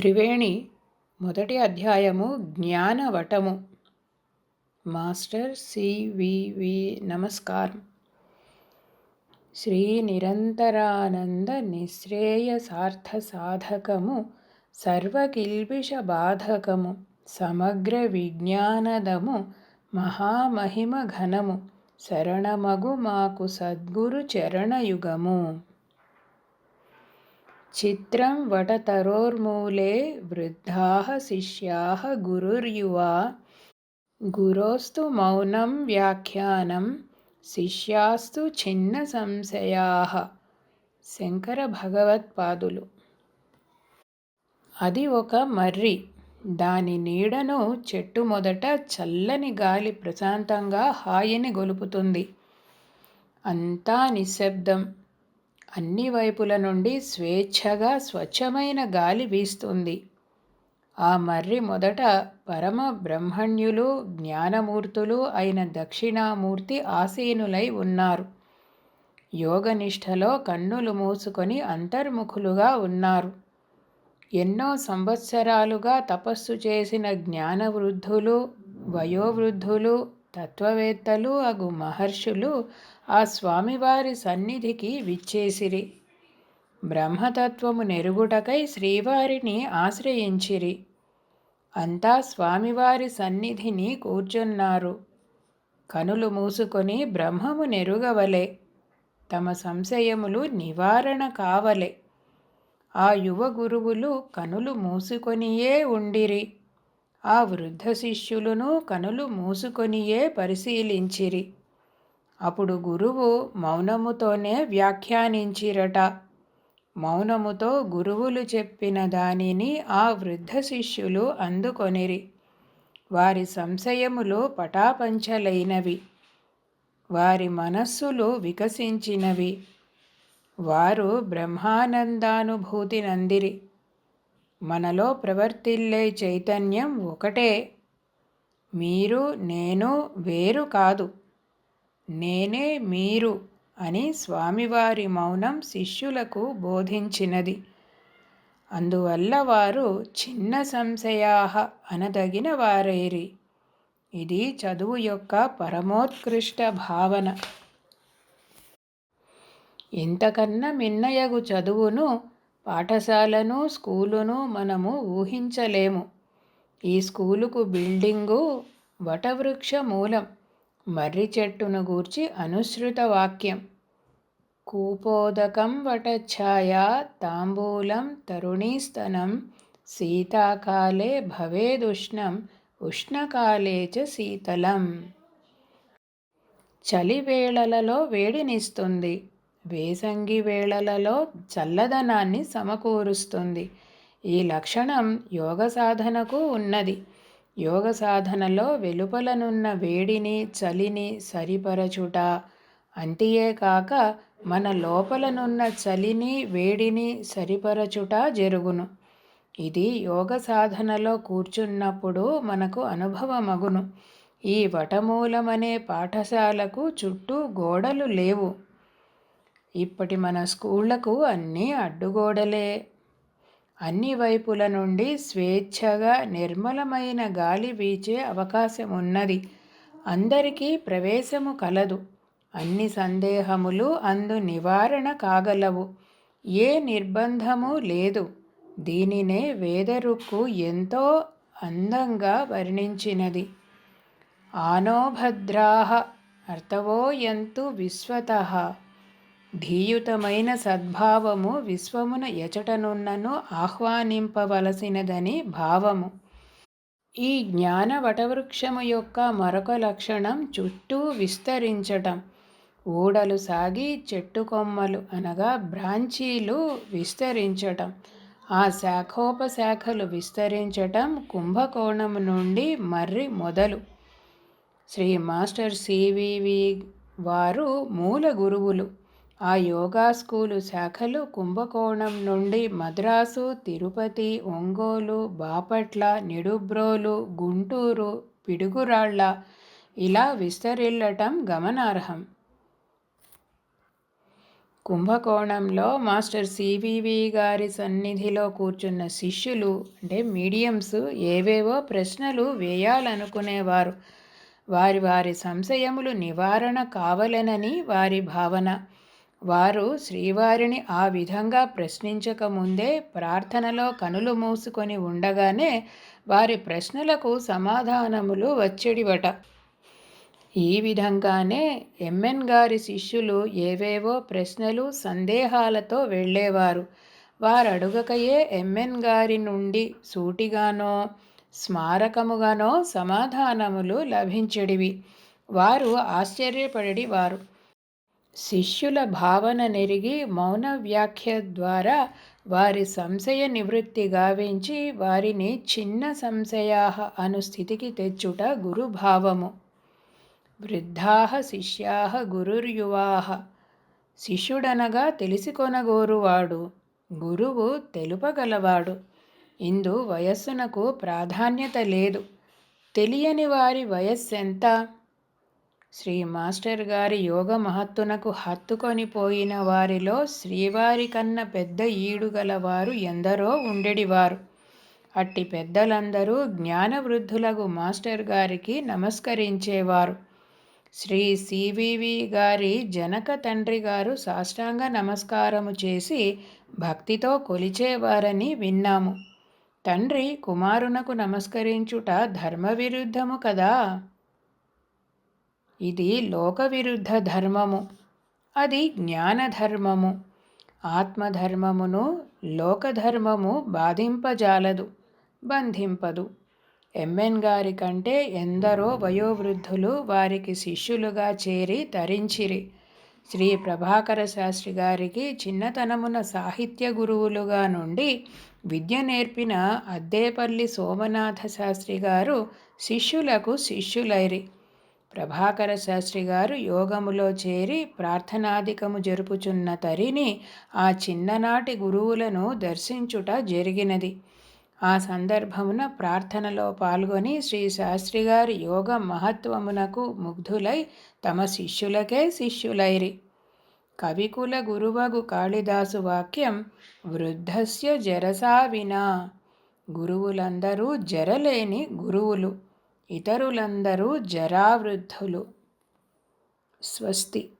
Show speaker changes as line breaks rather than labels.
త్రివేణి మొదటి అధ్యాయము జ్ఞానవటము. Master CVV నమస్కారం శ్రీ నిరంతరానంద నిశ్రేయసార్థ సాధకము సర్వకిల్బిష బాధకము సమగ్ర విజ్ఞానదము మహామహిమ ఘనము శరణమగు మాకు సద్గురు చరణయుగము. చిత్రం వటతరోర్మూలే వృద్ధాः శిష్యాः గురుర్యువా. గురోస్తు మౌనం వ్యాఖ్యానం శిష్యాస్తు చిన్న సంశయా. శంకర భగవత్పాదులు. అది ఒక మర్రి. దాని నీడను చెట్టు మొదట చల్లని గాలి ప్రశాంతంగా హాయిని గొలుపుతుంది. అంతా నిశ్శబ్దం. అన్ని వైపుల నుండి స్వేచ్ఛగా స్వచ్ఛమైన గాలి వీస్తుంది. ఆ మర్రి మొదట పరమ బ్రహ్మణ్యులు జ్ఞానమూర్తులు అయిన దక్షిణామూర్తి ఆసీనులై ఉన్నారు. యోగనిష్టలో కన్నులు మూసుకొని అంతర్ముఖులుగా ఉన్నారు. ఎన్నో సంవత్సరాలుగా తపస్సు చేసిన జ్ఞానవృద్ధులు వయోవృద్ధులు తత్వవేత్తలు అగు మహర్షులు ఆ స్వామివారి సన్నిధికి విచ్చేసిరి. బ్రహ్మతత్వము నెరుగుటకై శ్రీవారిని ఆశ్రయించిరి. అంతా స్వామివారి సన్నిధిని కూర్చున్నారు. కనులు మూసుకొని బ్రహ్మము నెరుగవలే. తమ సంశయములు నివారణ కావలే. ఆ యువ గురువులు కనులు మూసుకొనియే ఉండిరి. ఆ వృద్ధ శిష్యులను కనులు మూసుకొనియే పరిశీలించిరి. అప్పుడు గురువు మౌనముతోనే వ్యాఖ్యానించిరట. మౌనముతో గురువులు చెప్పిన దానిని ఆ వృద్ధ శిష్యులు అందుకొనిరి. వారి సంశయములు పటాపంచలైనవి. వారి మనస్సులు వికసించినవి. వారు బ్రహ్మానందానుభూతి నందిరి. మనలో ప్రవర్తిల్లే చైతన్యం ఒకటే. మీరు నేను వేరు కాదు. నేనే మీరు అని స్వామివారి మౌనం శిష్యులకు బోధించినది. అందువల్ల వారు చిన్న సంశయాహ అనదగిన వారైరి. ఇది చదువు యొక్క పరమోత్కృష్ట భావన. ఇంతకన్నా మిన్నయగు చదువును పాఠశాలను స్కూలును మనము ఊహించలేము. ఈ స్కూలుకు బిల్డింగు వటవృక్ష మూలం మర్రి చెట్టును గూర్చి అనుసృత వాక్యం. కూపోదకం వటఛాయ తాంబూలం తరుణీస్తనం శీతాకాలే భవేదుష్ణం ఉష్ణకాలే చ శీతలం. చలివేళలలో వేడినిస్తుంది వేసంగి వేళలలో చల్లదనాన్ని సమకూరుస్తుంది. ఈ లక్షణం యోగ సాధనకు ఉన్నది. యోగ సాధనలో వెలుపలనున్న వేడిని చలిని సరిపరచుట అంతేకాక మన లోపలనున్న చలిని వేడిని సరిపరచుట జరుగును. ఇది యోగ సాధనలో కూర్చున్నప్పుడు మనకు అనుభవమగును. ఈ వటమూలమనే పాఠశాలకు చుట్టూ గోడలు లేవు. ఇప్పటి మన స్కూళ్ళకు అన్నీ అడ్డుగోడలే. అన్ని వైపుల నుండి స్వేచ్ఛగా నిర్మలమైన గాలి వీచే అవకాశం ఉన్నది అందరికీ ప్రవేశము కలదు. అన్ని సందేహములు అందు నివారణ కాగలవు. ఏ నిర్బంధము లేదు. దీనినే వేదరుక్కు ఎంతో అందంగా వర్ణించినది. ఆనోభద్రాహ అర్థవోయంతు విశ్వత. ధీయుతమైన సద్భావము విశ్వమున ఎచటనున్నను ఆహ్వానింపవలసినదని భావము. ఈ జ్ఞాన వటవృక్షము యొక్క మరొక లక్షణం చుట్టూ విస్తరించటం. ఊడలు సాగి చెట్టు కొమ్మలు అనగా బ్రాంచీలు విస్తరించటం. ఆ శాఖోపశాఖలు విస్తరించటం కుంభకోణం నుండి మర్రి మొదలు. శ్రీ మాస్టర్ సివివి వారు మూల గురువులు. ఆ యోగా స్కూలు శాఖలు కుంభకోణం నుండి మద్రాసు తిరుపతి ఒంగోలు బాపట్ల నిడుబ్రోలు గుంటూరు పిడుగురాళ్ళ ఇలా విస్తరిల్లటం గమనార్హం. కుంభకోణంలో మాస్టర్ సివివి గారి సన్నిధిలో కూర్చున్న శిష్యులు అంటే మీడియంస్ ఏవేవో ప్రశ్నలు వేయాలనుకునేవారు. వారి వారి సంశయములు నివారణ కావలెనని వారి భావన. వారు శ్రీవారిని ఆ విధంగా ప్రశ్నించకముందే ప్రార్థనలో కనులు మూసుకొని ఉండగానే వారి ప్రశ్నలకు సమాధానములు వచ్చేడివట. ఈ విధంగానే ఎంఎన్ గారి శిష్యులు ఏవేవో ప్రశ్నలు సందేహాలతో వెళ్ళేవారు. వారడుగకయే ఎంఎన్ గారి నుండి సూటిగానో స్మారకముగానో సమాధానములు లభించడివి. వారు ఆశ్చర్యపడివారు. శిష్యుల భావన నెరిగి మౌన వ్యాఖ్య ద్వారా వారి సంశయ నివృత్తి గావించి వారిని చిన్న సంశయా అను స్థితికి తెచ్చుట గురుభావము. వృద్ధా శిష్యా గురుర్యువా శిష్యుడనగా తెలిసికొనగోరువాడు. గురువు తెలుపగలవాడు. ఇందు వయస్సునకు ప్రాధాన్యత లేదు. తెలియని వారి వయస్సెంత? శ్రీ మాస్టర్ గారి యోగ మహత్తునకు హత్తుకొని పోయిన వారిలో శ్రీవారి కన్న పెద్ద ఈడుగలవారు ఎందరో ఉండెడివారు. అట్టి పెద్దలందరూ జ్ఞానవృద్ధులకు మాస్టర్ గారికి నమస్కరించేవారు. శ్రీ సివివి గారి జనక తండ్రి గారు సాష్టాంగ నమస్కారము చేసి భక్తితో కొలిచేవారని విన్నాము. తండ్రి కుమారునకు నమస్కరించుట ధర్మ విరుద్ధము కదా? ఇది లోక విరుద్ధ ధర్మము. అది జ్ఞానధర్మము. ఆత్మధర్మమును లోకధర్మము బాధింపజాలదు బంధింపదు. ఎంఎన్ గారి కంటే ఎందరో వయోవృద్ధులు వారికి శిష్యులుగా చేరి తరించిరి. శ్రీ ప్రభాకర శాస్త్రి గారికి చిన్నతనమున సాహిత్య గురువులుగా నుండి విద్య నేర్పిన అద్దేపల్లి సోమనాథ శాస్త్రి గారు శిష్యులకు శిష్యులైరి. ప్రభాకర శాస్త్రి గారు యోగములో చేరి ప్రార్థనాధికము జరుపుచున్న తరిని ఆ చిన్ననాటి గురువులను దర్శించుట జరిగినది. ఆ సందర్భమున ప్రార్థనలో పాల్గొని శ్రీ శాస్త్రి గారి యోగ మహత్వమునకు ముగ్ధులై తమ శిష్యులకే శిష్యులైరి. కవికుల గురువగు కాళిదాసు వాక్యం వృద్ధస్య జరసా వినా గురువులందరూ జరలేని గురువులు. ఇతరులందరూ జరావృద్ధులు. స్వస్తి.